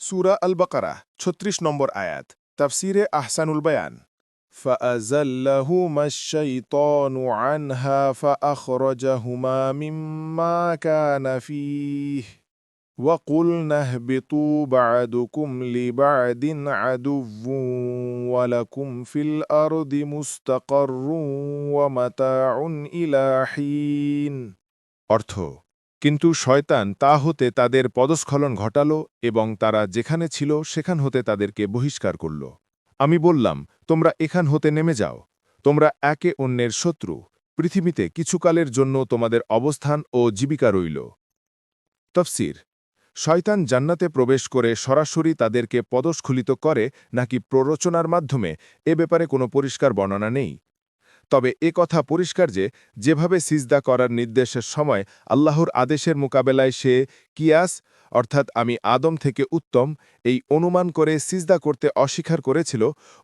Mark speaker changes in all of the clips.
Speaker 1: সুরা আল বাকারা ছত্রিশ নম্বর আয়াত তাফসিরে আহসানুল বয়ান فأزلهما الشيطان عنها فأخرجهما مما كان فيه وقلنا اهبطوا بعدكم لبعد عدو ولكم في الأرض مستقر ومتاع إلى حين অর্থ কিন্তু শয়তান তা হতে তাদের পদস্খলন ঘটাল এবং তারা যেখানে ছিল সেখান হতে তাদেরকে বহিষ্কার করল। আমি বললাম, তোমরা এখান হতে নেমে যাও। তোমরা একে অন্যের শত্রু। পৃথিবীতে কিছুকালের জন্য তোমাদের অবস্থান ও জীবিকা রইল। তফসির। শয়তান জান্নাতে প্রবেশ করে সরাসরি তাদেরকে পদস্খলিত করে নাকি প্ররোচনার মাধ্যমে, এ ব্যাপারে কোনো পরিষ্কার বর্ণনা নেই। তবে এ কথা পরিষ্কার যে, যেভাবে সিজদা করার নির্দেশের সময় আল্লাহর আদেশের মোকাবেলায় সে কিয়াস, অর্থাৎ আমি আদম থেকে উত্তম, এই অনুমান করে সিজদা করতে অস্বীকার করেছিল,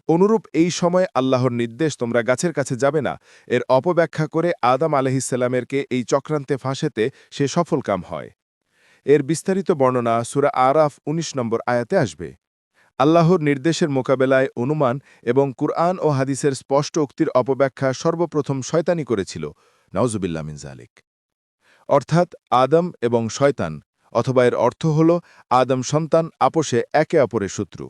Speaker 1: অনুরূপ এই সময় আল্লাহর নির্দেশ তোমরা গাছের কাছে যাবে না। এর অপব্যাখ্যা করে আদম আলহিসাল্লামেরকে এই চক্রান্তে ফাঁসেতে সে সফলকাম হয়। এর বিস্তারিত বর্ণনা সুরা আরাফ ১৯ নম্বর আয়াতে আসবে। আল্লাহর নির্দেশের মোকাবেলায় অনুমান এবং কুরআন ও হাদিসের স্পষ্ট উক্তির অপব্যাখ্যা সর্বপ্রথম শয়তানি করেছিল। নওজুবিল্লা মিন জালিক অর্থাৎ আদম এবং শয়তান, অথবা এর অর্থ হল, আদম সন্তান আপোষে একে অপরের শত্রু।